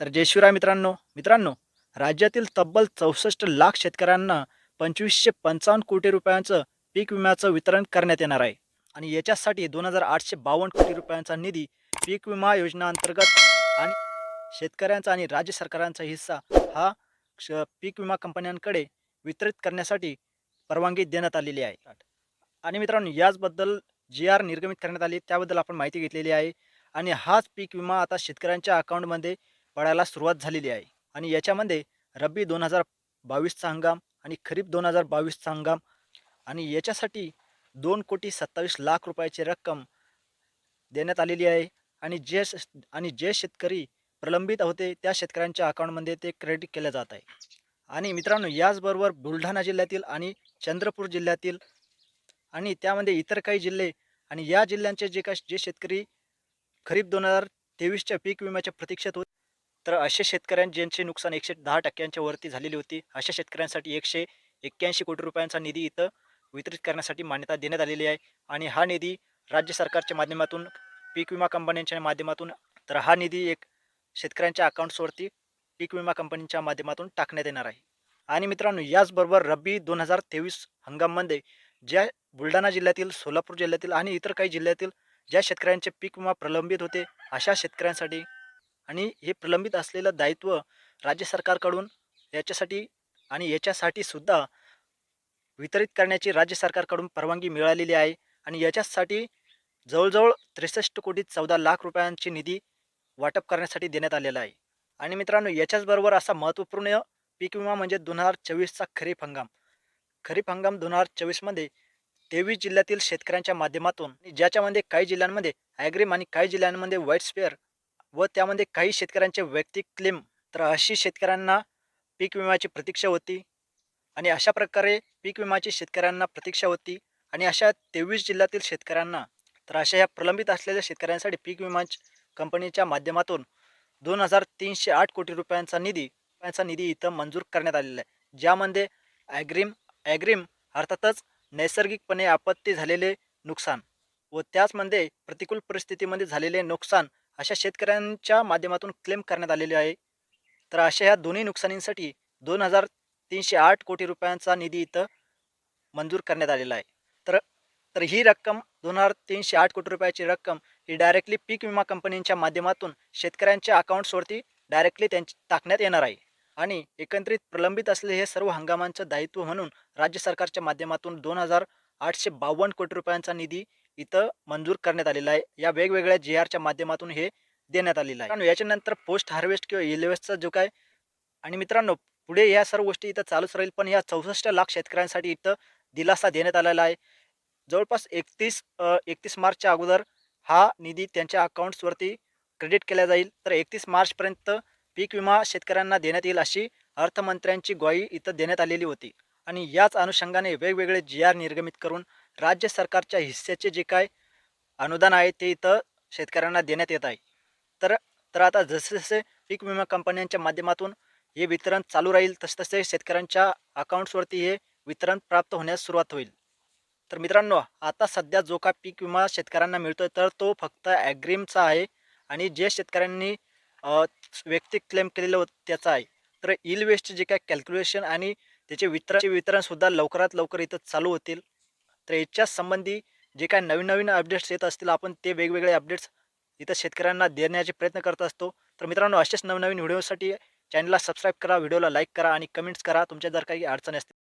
तर जय शिवराय मित्रांनो. मित्रांनो राज्यातील तब्बल चौसष्ट लाख शेतकऱ्यांना पंचवीसशे पंचावन्न कोटी रुपयांचं पीक विम्याचं वितरण करण्यात येणार आहे. आणि याच्यासाठी दोन हजार आठशे बावन्न कोटी रुपयांचा निधी पीक विमा योजना अंतर्गत आणि शेतकऱ्यांचा आणि राज्य सरकारांचा हिस्सा हा क्ष पीक विमा कंपन्यांकडे वितरित करण्यासाठी परवानगी देण्यात आलेली आहे. आणि मित्रांनो याचबद्दल जी आर निर्गमित करण्यात आली त्याबद्दल आपण माहिती घेतलेली आहे. आणि हाच पीक विमा आता शेतकऱ्यांच्या अकाउंटमध्ये पडायला सुरुवात झालेली आहे. आणि याच्यामध्ये रब्बी दोन हजार बावीसचा हंगाम आणि खरीप दोन हजार बावीसचा हंगाम आणि याच्यासाठी दोन कोटी सत्तावीस लाख रुपयाची रक्कम देण्यात आलेली आहे. आणि जे आणि जे शेतकरी प्रलंबित होते त्या शेतकऱ्यांच्या अकाउंटमध्ये ते क्रेडिट केलं जात आहे. आणि मित्रांनो याचबरोबर बुलढाणा जिल्ह्यातील आणि चंद्रपूर जिल्ह्यातील आणि त्यामध्ये इतर काही जिल्हे आणि या जिल्ह्यांचे जे काही जे शेतकरी खरीप दोन हजार तेवीसच्या पीक विम्याच्या प्रतीक्षेत होते तर अशा शेतकऱ्यांचे ज्यांचे नुकसान एकशे दहा टक्क्यांच्या वरती झालेली होती अशा शेतकऱ्यांसाठी एकशे एक्क्याऐंशी कोटी रुपयांचा निधी इथं वितरित करण्यासाठी मान्यता देण्यात आलेली आहे. आणि हा निधी राज्य सरकारच्या माध्यमातून पीक विमा कंपन्यांच्या माध्यमातून तर हा निधी एक शेतकऱ्यांच्या अकाउंट्सवरती पीक विमा कंपनीच्या माध्यमातून टाकण्यात येणार आहे. आणि मित्रांनो याचबरोबर रब्बी दोन हजार तेवीस हंगाममध्ये ज्या बुलढाणा जिल्ह्यातील सोलापूर जिल्ह्यातील आणि इतर काही जिल्ह्यातील ज्या शेतकऱ्यांचे पीक विमा प्रलंबित होते अशा शेतकऱ्यांसाठी आणि हे प्रलंबित असलेलं दायित्व राज्य सरकारकडून याच्यासाठी आणि याच्यासाठी सुद्धा वितरित करण्याची राज्य सरकारकडून परवानगी मिळालेली आहे. आणि याच्यासाठी जवळजवळ त्रेसष्ट कोटी चौदा लाख रुपयांची निधी वाटप करण्यासाठी देण्यात आलेला आहे. आणि मित्रांनो याच्याचबरोबर असा महत्त्वपूर्ण पीक विमा म्हणजे दोन हजार चोवीसचा खरीप हंगाम. खरीप हंगाम दोन हजार चोवीसमध्ये तेवीस जिल्ह्यातील शेतकऱ्यांच्या माध्यमातून ज्याच्यामध्ये काही जिल्ह्यांमध्ये ॲग्रीम आणि काही जिल्ह्यांमध्ये व्हाईट स्पेअर व त्यामध्ये काही शेतकऱ्यांचे वैयक्तिक क्लेम तर अशी शेतकऱ्यांना पीक विम्याची प्रतीक्षा होती आणि अशा प्रकारे पीक विम्याची शेतकऱ्यांना प्रतीक्षा होती आणि अशा तेवीस जिल्ह्यातील शेतकऱ्यांना तर अशा ह्या प्रलंबित असलेल्या शेतकऱ्यांसाठी पीक विमा कंपनीच्या माध्यमातून दोन हजार तीनशे आठ कोटी रुपयांचा निधी रुपयांचा निधी इथं मंजूर करण्यात आलेला आहे. ज्यामध्ये ॲग्रीम ॲग्रीम अर्थातच नैसर्गिकपणे आपत्ती झालेले नुकसान व त्याचमध्ये प्रतिकूल परिस्थितीमध्ये झालेले नुकसान अशा शेतकऱ्यांच्या माध्यमातून क्लेम करण्यात आलेले आहे. तर अशा ह्या दोन्ही नुकसानींसाठी दोन हजार तीनशे आठ कोटी रुपयांचा निधी इथं मंजूर करण्यात आलेला आहे. तर तर ही रक्कम दोन हजार तीनशे आठ कोटी रुपयाची रक्कम ही डायरेक्टली पीक विमा कंपनींच्या माध्यमातून शेतकऱ्यांच्या अकाउंट्सवरती डायरेक्टली त्यांची टाकण्यात येणार आहे. आणि एकत्रित प्रलंबित असलेले हे सर्व हंगामांचं दायित्व म्हणून राज्य सरकारच्या माध्यमातून दोन हजार आठशे बावन्न कोटी रुपयांचा निधी इथं मंजूर करण्यात आलेला आहे. या वेगवेगळ्या जी आरच्या माध्यमातून हे देण्यात आलेलं आहे. कारण याच्यानंतर पोस्ट हार्वेस्ट किंवा इलेवेस्टचा जो काय आणि मित्रांनो पुढे या सर्व गोष्टी इथं चालूच राहील पण या चौसष्ट लाख शेतकऱ्यांसाठी इथं दिलासा देण्यात आलेला आहे. जवळपास एकतीस एकतीस मार्चच्या अगोदर हा निधी त्यांच्या अकाउंट्सवरती क्रेडिट केला जाईल. तर एकतीस मार्चपर्यंत पीक विमा शेतकऱ्यांना देण्यात येईल अशी अर्थमंत्र्यांची ग्वाही इथं देण्यात आलेली होती. आणि याच अनुषंगाने वेगवेगळे जी आर निर्गमित करून राज्य सरकारच्या हिस्स्याचे जे काय अनुदान आहे ते इथं शेतकऱ्यांना देण्यात येत आहे. तर तर आता जसे जसे पीक विमा कंपन्यांच्या माध्यमातून हे वितरण चालू राहील तसे तसे शेतकऱ्यांच्या अकाउंट्सवरती हे वितरण प्राप्त होण्यास सुरुवात होईल. तर मित्रांनो आता सध्या जो का पीक विमा शेतकऱ्यांना मिळतोय तर तो फक्त ॲग्रीमचा आहे आणि जे शेतकऱ्यांनी व्यक्तिक वैयक्तिक क्लेम केलेलं होतं त्याचा आहे. तर इल वेस्ट जे काय कॅल्क्युलेशन आणि त्याचे वितरण वितरणसुद्धा लवकरात लवकर इथं चालू होतील. तर याच्याच संबंधी जे काय नवीन नवीन अपडेट्स येत असतील आपण ते वेगवेगळे अपडेट्स इथं शेतकऱ्यांना देण्याचे प्रयत्न करत असतो. तर मित्रांनो असेच नवनवीन व्हिडिओसाठी चॅनलला सबस्क्राईब करा व्हिडिओला लाईक करा आणि कमेंट्स करा. तुमच्या जर काही अडचणी असतील